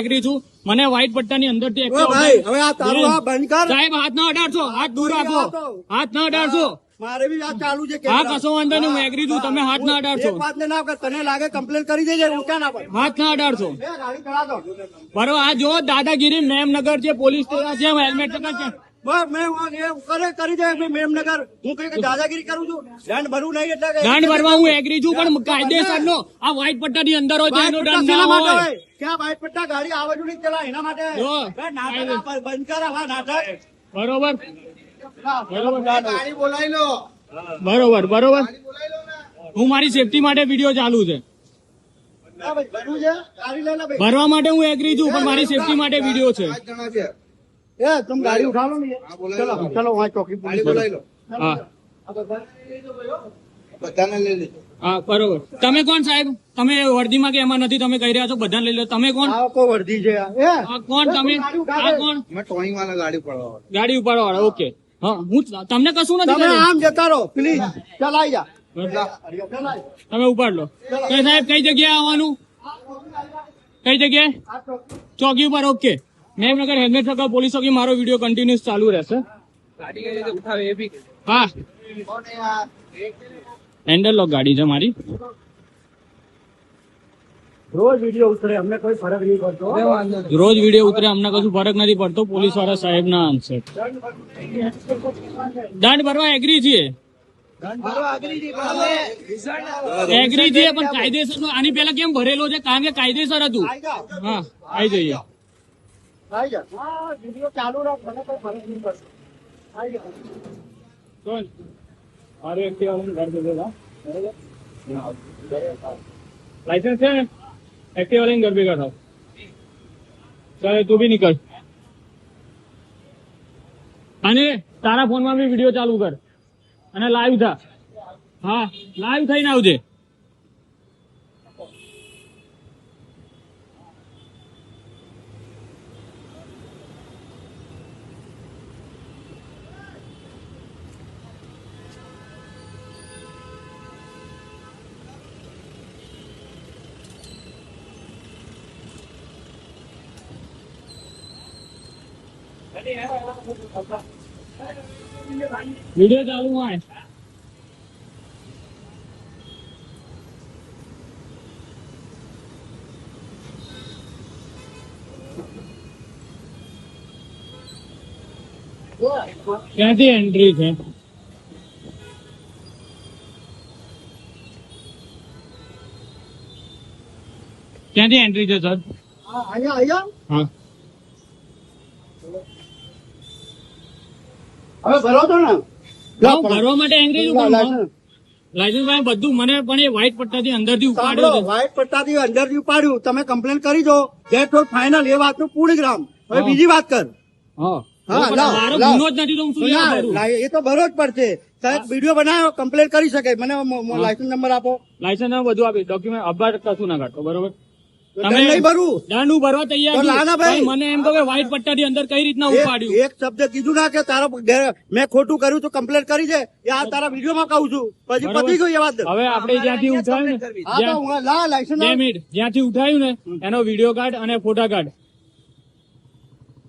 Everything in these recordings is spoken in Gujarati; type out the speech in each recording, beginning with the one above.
એગ્રી છું. મને વ્હાઈટ પટ્ટાની અંદરથી ઓ ભાઈ હવે આ તારું આ બંધ કર. સાહેબ હાથ ના અડાડશો. હાથ દૂર રાખો. હાથ ના અડાડશો. મારે બી વાત ચાલુ છે હા કશો વાંધો નહીં હું એગ્રી છું. તમે હાથ ના અડાડશો. વાત ના કર તને લાગે કમ્પ્લેન કરી દેજે ઊંચા ના પડે હાથ ના અડાડશો. બે ગાડી ચલા દો બરોબર આ જો દાદાગીરી મેમનગર છે પોલીસ સ્ટેશન છે હેલ્મેટ છે બસ મેં હું કરી દે મેં મેમનગર હું કઈ કઈ દાદાગીરી કરું છું. દંડ નહીં એટલે ભરવા હું એગ્રી છું પણ કાયદેસર નો આ વ્હાઈટ પટ્ટાની અંદર હોય તો પટ્ટા દંડ ના હોય? ક્યાં બાઈક પટ્ટા ગાડી આવડું નહીં ચલાય એના માટે? બંધ કર નાટક. બરોબર. બરોબર. ગાડી બોલાવી લો. બરોબર બરોબર. હું મારી સેફટી માટે વીડિયો ચાલુ છે. ભરવા માટે હું એગ્રી છું પણ મારી સેફટી માટે વીડિયો છે. એ તમે ગાડી ઉઠાવો ને ચલો ચલો વहाँ ચોકી બોલાવી લો હા. હા બરોબર. તમે કોણ સાહેબ? તમે વર્દીમાં કે એમાં નથી? તમે કહી રહ્યા છો બધાને લઈ લો. તમે કોણ? આ કોઈ વર્ધી છે આ. કોણ તમે? આ કોણ? મેં ટોઈંગ વાળા ગાડી પડવા ગાડી ઉપાડવા વાળા ઓકે. હા હું તમને કશું નથી તમે આમ જતા રહો પ્લીઝ. ચલાઈ જા. તમે ઉપાડ લો. કઈ સાહેબ કઈ જગ્યાએ આવવાનું? કઈ જગ્યાએ? ચોકી ઉપર okay. Memnagar helmet circle police ચોકી મારો વીડિયો કન્ટિન્યુઅસ ચાલુ રહેશે. હા. હેન્ડલ લોક ગાડી છે મારી. રોજ વીડિયો ઉતરે અમને કોઈ ફરક નહીં પડતો. રોજ વીડિયો ઉતરે અમને કશું ફરક નથી પડતો પોલીસવાળા સાહેબ ના આન્સર દંડ ભરવા એગ્રી છીએ એગ્રી છીએ પણ કાયદેસર આની પેલા કેમ ભરેલો છે? કારણ કે કાયદેસર હતું. હા આવી જઈએ. થા. લાયસન્સ છે ને? એક્ટિવા લઈને ઘર ભેગા થાવ. ચાલે, તું બી નીકળ. અને તારા ફોનમાં બી વીડિયો ચાલુ કર. અને લાઈવ થા. હા લાઈવ થઈને આવજે. વીડિયો ચાલુ હોય. ક્યાંથી એન્ટ્રી છે? ક્યાંથી એન્ટ્રી છે સર હા અહીંયા અહીંયા? હા. હવે ભરો તો ને. ભરવા માટે એન્ટ્રી છું પણ લાયસન્સ. લાયસન્સ ભાઈ બધું મને પણ એ વ્હાઈટ પટ્ટાથી અંદરથી ઉપાડ્યો વ્હાઈટ પટ્ટાથી અંદરથી ઉપાડ્યું. તમે કમ્પ્લેન કરી દો. ગેટ ફાઇનલ એ વાતનું પૂર્ણ ગ્રામ હવે બીજી વાત કર. એ તો ભરો જ પડશે. સાહેબ વીડિયો બનાવ્યો કમ્પ્લેન કરી શકે. મને લાયસન્સ નંબર આપો. લાયસન્સ નંબર બધું આપી ડોક્યુમેન્ટ અબાર કશું ના કાઢો બરોબર? દંડ નહીં ભરવું દંડ ભરવા તૈયાર લાના ભાઈ. મને એમ કહો કે વ્હાઈટ પટ્ટાથી અંદર કઈ રીતના ઉપાડ્યું? એક શબ્દ કીધું ના કે તારો મેં ખોટું કર્યું તો કમ્પ્લેન કરી છે એ આ તારા વિડીયોમાં કહું છું. પછી પતી ગયું એ વાત. હવે આપણે જ્યાંથી ઉઠાયું ને હા તો જ્યાં- હું લા લાયસન્સ બે મિનિટ. જ્યાંથી ઉઠાયું ને એનો વીડિયો કાર્ડ અને ફોટા કાર્ડ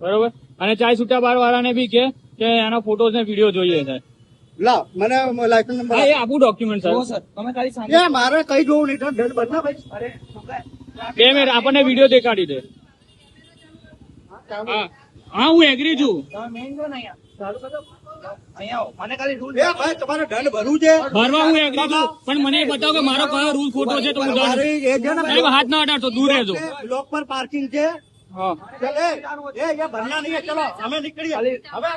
બરોબર? અને ચાય છૂટા બાર વાળાને બી કે કે એના ફોટોસ ને વીડિયો જોઈએ છે. લા મને લાયસન્સ નંબર ડોક્યુમેન્ટ સર મારે કઈ જોવું નહીં બે મિનિટ આપણને વીડિયો દેખાડી દે. હા હા એગ્રી છું. ભરવું હું એગ્રી છું પણ મને બતાવો કે મારો કયો રૂલ ખોટો છે તો હું દંડ મારે એ છે ને સાહેબ હાથ ના અડાડતો દૂર રહેજો. બ્લોક પર પાર્કિંગ છે. હા. ચલ એ એ એ ભરના નહીં હે, ચલો અમે નીકળીએ. હવે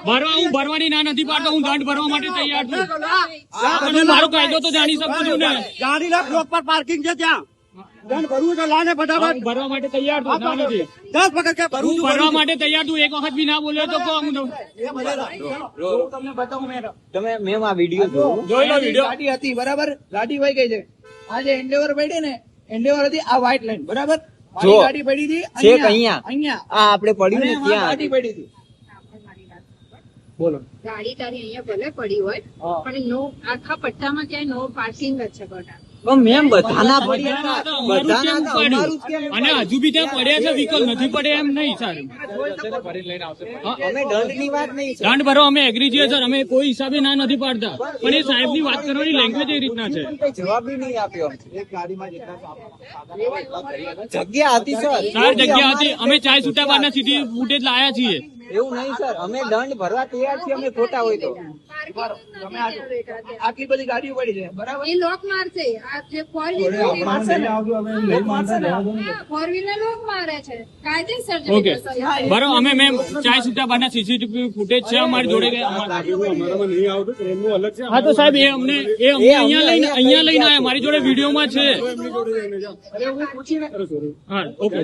ભરવા હું ભરવાની ના નથી પાડતો હું દંડ ભરવા માટે તૈયાર છું. મારો કાયદો તો જાણી શકું છું ને. ગાડી લા બ્લોક પર પાર્કિંગ છે ત્યાં. દંડ ભરવું છે લા ફટાફટ. ભરવા માટે તૈયાર છું ના નથી દસ વખત કે ભરવું છું ભરવા માટે તૈયાર છું એક વખત બી ના બોલ્યો તો કહો હું તો- છું. એ તમે મેમ આ વીડિયો જોવો જોઈ લો વીડિયો. ગાડી હતી બરાબર? ગાડી વહી ગઈ છે. આ જે એન્ડેવર પડી ને એન્ડેવર હતી આ વ્હાઈટ લાઈન બરાબર? મારી જો. ગાડી પડી હતી અહીંયા. અહીંયા. આ આપણે પડ્યું ને ત્યાં. ગાડી પડી હતી. બોલો. ગાડી તારી અહીંયા ભલે પડી હોય પણ નો આખા પટ્ટામાં ક્યાંય નો પાર્કિંગ જ છે પણ મેમ બધાના પડ્યા જ અને હજુ બી ત્યાં પડ્યા છે વિકલ નથી પડે એમ નહીં સર અમે દંડની વાત નહીં દંડ ભરો અમે એગ્રી છીએ સર અમે કોઈ હિસાબે ના નથી પાડતા. પણ એ સાહેબની વાત કરવાની લેંગ્વેજ એ રીતના છે. જવાબ બી નહીં આપ્યો જગ્યા હતી સર સર જગ્યા હતી અમે ચાય છૂટા બારના સીધી ફૂટેજ લાયા છીએ. એવું નહીં સર અમે દંડ ભરવા તૈયાર છીએ અમે ખોટા હોય તો. જો. આટલી બધી ગાડીઓ પડી છે બરાબર? એ લોક મારશે આ જે ફોર મારશે ને? લોક મારશે ને? ફોર વ્હીલર લોક મારે છે. કાયદેસર ઓકે બધું. અમે મેમ ચાય છૂટા બારના સીસીટીવી ફૂટેજ છે અમારી જોડે હા તો સાહેબ એ અમને એ અમને અહીંયા લઈને અહીંયા લઈને મારી જોડે વિડીયોમાં છે. અરે હું પૂછીને હા ઓકે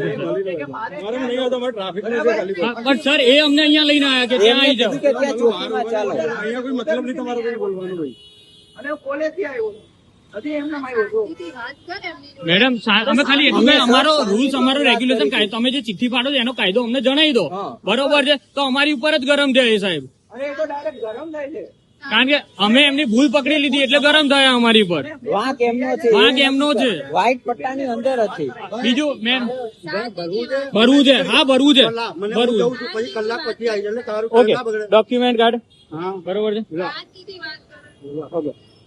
ટ્રાફિક હા, પણ સર એ અમને અહીંયા લઈને આવ્યા કે ત્યાં આવી જાઓ અહીંયા કોઈ મતલબ નહીં તમારો કોઈ બોલવાનું ભાઈ અને હું કોલેજથી આવ્યો. મેડમ અમે ખાલી અમે અમારો રૂલ્સ અમારો રેગ્યુલેશન કાયદો તમે જે ચિઠ્ઠી પાડો છો એનો કાયદો અમને જણાવી દો બરોબર છે તો અમારી ઉપર જ ગરમ છે એ સાહેબ અરે એ તો ડાયરેક્ટ ગરમ થાય છે કારણ કે અમે એમની ભૂલ પકડી લીધી એટલે ગરમ થયા અમારી પર. વાંક એમનો છે. વાંક એમનો છે. વ્હાઈટ પટ્ટાની અંદર હતી. બીજું મેમ. ભરવું છે? હા ભરવું છે. ભરવું. પછી કલાક પછી આવી તારું ઓકે. ડોક્યુમેન્ટ કાર્ડ હા. બરોબર છે?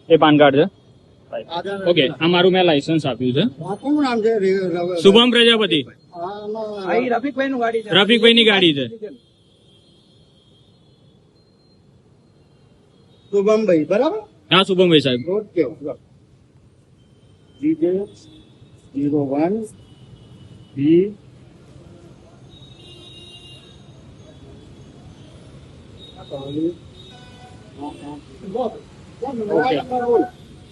એ પાન કાર્ડ છે. ઓકે આ મારું મેં લાયસન્સ આપ્યું છે. શુભમ પ્રજાપતિ. રફીકભાઈ ની ગાડી છે. શુભમભાઈ બરાબર? હા શુભમભાઈ સાહેબ. ઓકે વન બી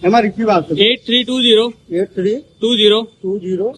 એમાં રિસીવ આવશે. Eight three two zero. Eight three two zero. Two zero